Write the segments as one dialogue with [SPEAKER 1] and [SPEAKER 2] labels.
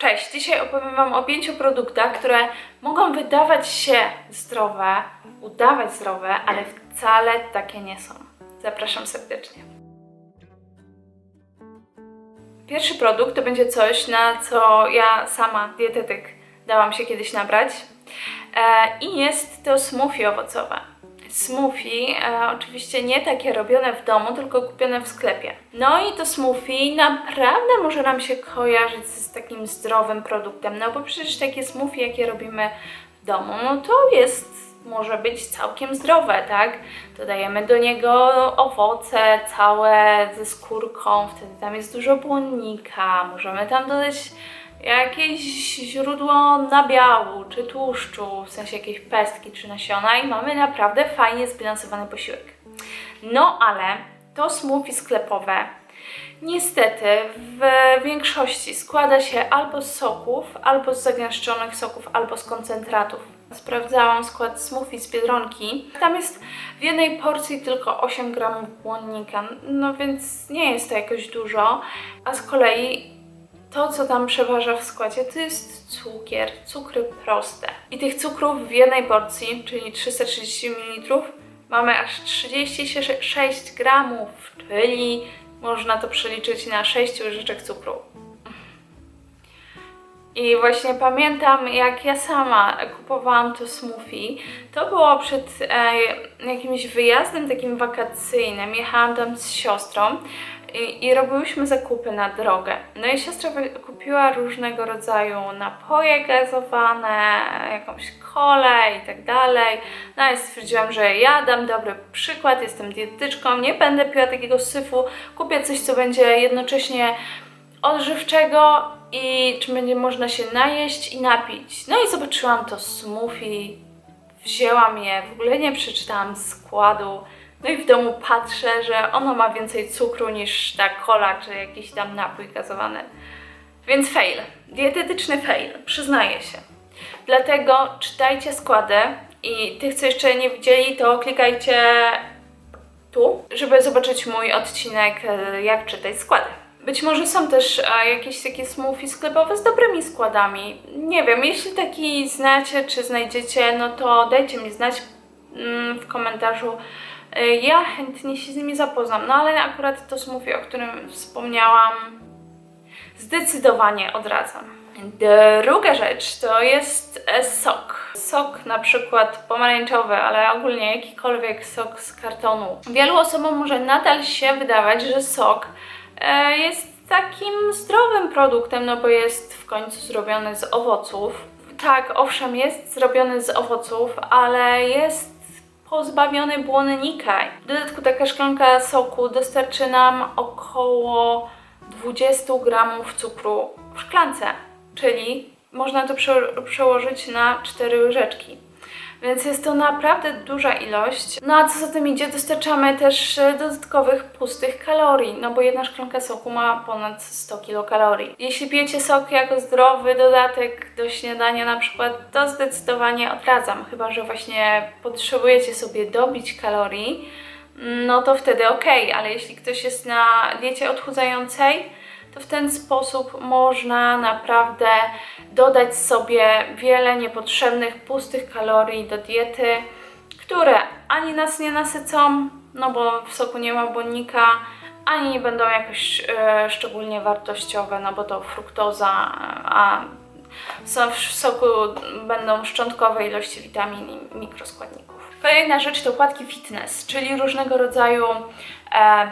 [SPEAKER 1] Cześć, dzisiaj opowiem Wam o pięciu produktach, które mogą wydawać się zdrowe, udawać zdrowe, ale wcale takie nie są. Zapraszam serdecznie. Pierwszy produkt to będzie coś, na co ja sama, dietetyk, dałam się kiedyś nabrać. E, I jest to smoothie owocowe. Smoothie, e, oczywiście nie takie robione w domu, tylko kupione w sklepie. No i to smoothie naprawdę może nam się kojarzyć z takim zdrowym produktem, no bo przecież takie smoothie, jakie robimy w domu, no to jest może być całkiem zdrowe, tak? Dodajemy do niego owoce całe ze skórką, wtedy tam jest dużo błonnika, możemy tam dodać jakieś źródło nabiału czy tłuszczu, w sensie jakieś pestki czy nasiona i mamy naprawdę fajnie zbilansowany posiłek. No ale to smoothie sklepowe niestety w większości składa się albo z soków, albo z zagęszczonych soków, albo z koncentratów. Sprawdzałam skład smoothie z Biedronki. Tam jest w jednej porcji tylko 8 gramów błonnika, no więc nie jest to jakoś dużo. A z kolei to, co tam przeważa w składzie, to jest cukier, cukry proste. I tych cukrów w jednej porcji, czyli 330 ml, mamy aż 36 gramów, czyli można to przeliczyć na 6 łyżeczek cukru. I właśnie pamiętam, jak ja sama kupowałam to smoothie, to było przed e, jakimś wyjazdem takim wakacyjnym. Jechałam tam z siostrą i, i robiłyśmy zakupy na drogę. No i siostra kupiła różnego rodzaju napoje gazowane, jakąś kolę i tak dalej. No i stwierdziłam, że ja dam dobry przykład, jestem dietetyczką, nie będę piła takiego syfu, kupię coś, co będzie jednocześnie odżywczego i czy będzie można się najeść i napić. No i zobaczyłam to smoothie, wzięłam je, w ogóle nie przeczytałam składu. No i w domu patrzę, że ono ma więcej cukru niż ta cola czy jakiś tam napój gazowany. Więc fail. Dietetyczny fail, przyznaję się. Dlatego czytajcie składy i tych, co jeszcze nie widzieli, to klikajcie tu, żeby zobaczyć mój odcinek e, jak czytać składy. Być może są też e, jakieś takie smoothie sklepowe z dobrymi składami. Nie wiem, jeśli taki znacie czy znajdziecie, no to dajcie mi znać mm, w komentarzu. E, Ja chętnie się z nimi zapoznam, no ale akurat to smoothie, o którym wspomniałam, zdecydowanie odradzam. Druga rzecz to jest e, sok. Sok na przykład pomarańczowy, ale ogólnie jakikolwiek sok z kartonu. Wielu osobom może nadal się wydawać, że sok e, jest takim zdrowym produktem, no bo jest w końcu zrobiony z owoców. Tak, owszem, jest zrobiony z owoców, ale jest pozbawiony błonnika. W dodatku taka szklanka soku dostarczy nam około 20 gramów cukru w szklance, czyli można to prze przełożyć na 4 łyżeczki. Więc jest to naprawdę duża ilość. No a co za tym idzie, dostarczamy też e, dodatkowych pustych kalorii, no bo jedna szklanka soku ma ponad 100 kilokalorii. Jeśli pijecie sok jako zdrowy dodatek do śniadania na przykład, to zdecydowanie odradzam, chyba że właśnie potrzebujecie sobie dobić kalorii, no to wtedy ok, ale jeśli ktoś jest na diecie odchudzającej, to w ten sposób można naprawdę dodać sobie wiele niepotrzebnych, pustych kalorii do diety, które ani nas nie nasycą, no bo w soku nie ma błonnika, ani nie będą jakoś e, szczególnie wartościowe, no bo to fruktoza, a są w soku będą szczątkowe ilości witamin i mikroskładników. Kolejna rzecz to płatki fitness, czyli różnego rodzaju e,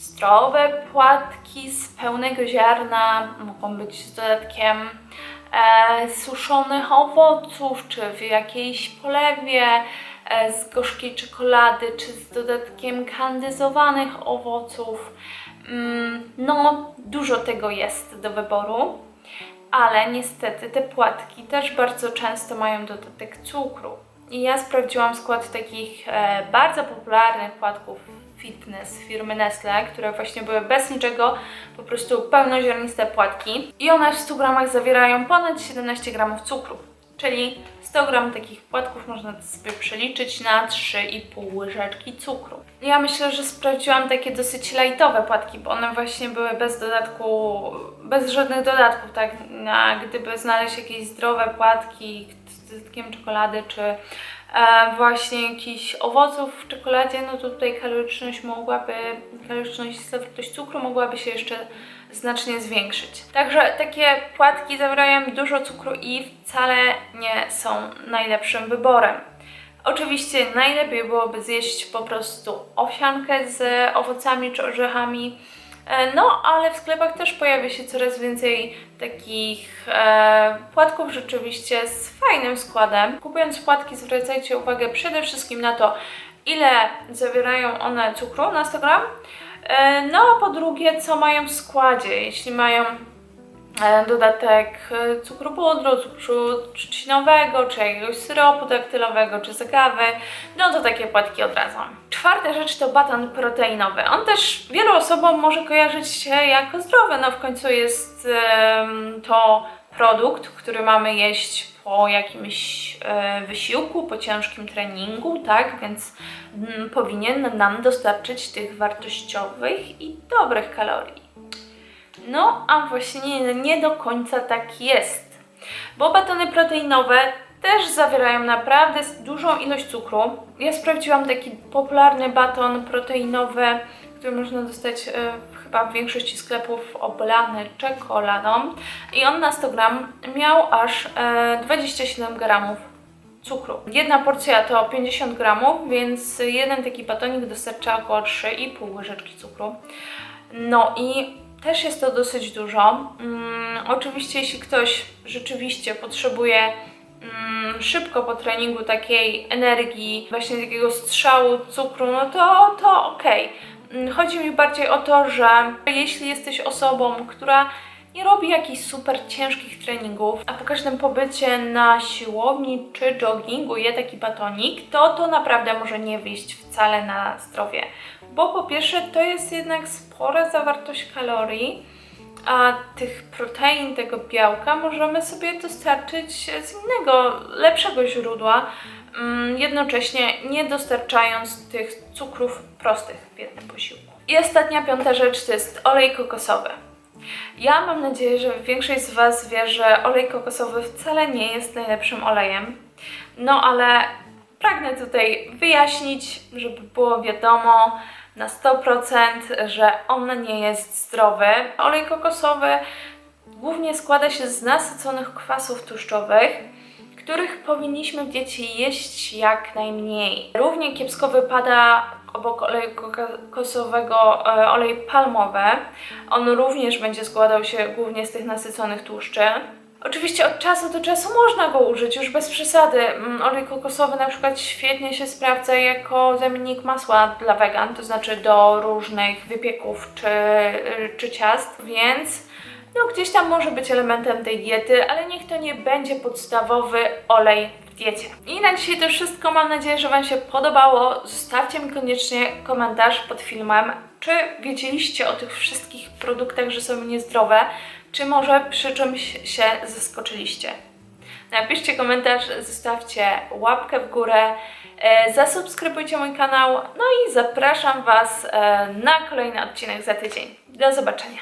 [SPEAKER 1] zdrowe płatki z pełnego ziarna, mogą być z dodatkiem e, suszonych owoców, czy w jakiejś polewie e, z gorzkiej czekolady, czy z dodatkiem kandyzowanych owoców. Mm, no, dużo tego jest do wyboru, ale niestety te płatki też bardzo często mają dodatek cukru. I ja sprawdziłam skład takich e, bardzo popularnych płatków fitness firmy Nestle, które właśnie były bez niczego, po prostu pełnoziarniste płatki. I one w 100 gramach zawierają ponad 17 gramów cukru. Czyli 100 gram takich płatków można sobie przeliczyć na 3,5 łyżeczki cukru. Ja myślę, że sprawdziłam takie dosyć lightowe płatki, bo one właśnie były bez dodatku, bez żadnych dodatków, tak? Na, gdyby znaleźć jakieś zdrowe płatki z dodatkiem czekolady, czy właśnie jakichś owoców w czekoladzie, no to tutaj kaloryczność mogłaby, kaloryczność, zawartość cukru mogłaby się jeszcze znacznie zwiększyć. Także takie płatki zawierają dużo cukru i wcale nie są najlepszym wyborem. Oczywiście najlepiej byłoby zjeść po prostu owsiankę z owocami czy orzechami. E, No, ale w sklepach też pojawia się coraz więcej takich e, płatków rzeczywiście z fajnym składem. Kupując płatki zwracajcie uwagę przede wszystkim na to, ile zawierają one cukru na 100 gram. E, No a po drugie, co mają w składzie. Jeśli mają dodatek e, cukru pudru, cukru trzcinowego, czy jakiegoś syropu daktylowego, czy z agawy, no to takie płatki odradzam. Czwarta rzecz to batan proteinowy. On też wielu osobom może kojarzyć się jako zdrowy, no w końcu jest to produkt, który mamy jeść po jakimś e, wysiłku, po ciężkim treningu, tak? Więc mm, powinien nam dostarczyć tych wartościowych i dobrych kalorii. No, a właśnie nie, do końca tak jest. Bo batony proteinowe też zawierają naprawdę dużą ilość cukru. Ja sprawdziłam taki popularny baton proteinowy, który można dostać e, chyba w większości sklepów oblany czekoladą. I on na 100 gram miał aż e, 27 gramów cukru. Jedna porcja to 50 gramów, więc jeden taki batonik dostarcza około 3,5 łyżeczki cukru. No i też jest to dosyć dużo. Mm, oczywiście, jeśli ktoś rzeczywiście potrzebuje mm, szybko po treningu takiej energii, właśnie takiego strzału cukru, no to, to okej. Mm, Chodzi mi bardziej o to, że jeśli jesteś osobą, która nie robi jakichś super ciężkich treningów, a po każdym pobycie na siłowni czy joggingu je taki batonik, to to naprawdę może nie wyjść wcale na zdrowie. Bo po pierwsze to jest jednak spora zawartość kalorii, a tych protein, tego białka możemy sobie dostarczyć z innego, lepszego źródła, mm, jednocześnie nie dostarczając tych cukrów prostych w jednym posiłku. I ostatnia, piąta rzecz to jest olej kokosowy. Ja mam nadzieję, że większość z Was wie, że olej kokosowy wcale nie jest najlepszym olejem. No ale pragnę tutaj wyjaśnić, żeby było wiadomo na 100%, że on nie jest zdrowy. Olej kokosowy głównie składa się z nasyconych kwasów tłuszczowych, których powinniśmy w diecie jeść jak najmniej. Równie kiepsko wypada obok oleju kokosowego e, olej palmowy. On również będzie składał się głównie z tych nasyconych tłuszczy. Oczywiście od czasu do czasu można go użyć, już bez przesady. Mm, Olej kokosowy na przykład świetnie się sprawdza jako zamiennik masła dla wegan, to znaczy do różnych wypieków czy, czy ciast, więc no gdzieś tam może być elementem tej diety, ale niech to nie będzie podstawowy olej diecie. I na dzisiaj to wszystko. Mam nadzieję, że Wam się podobało. Zostawcie mi koniecznie komentarz pod filmem, czy wiedzieliście o tych wszystkich produktach, że są niezdrowe, czy może przy czymś się zaskoczyliście. Napiszcie komentarz, zostawcie łapkę w górę, e, zasubskrybujcie mój kanał, no i zapraszam Was e, na kolejny odcinek za tydzień. Do zobaczenia.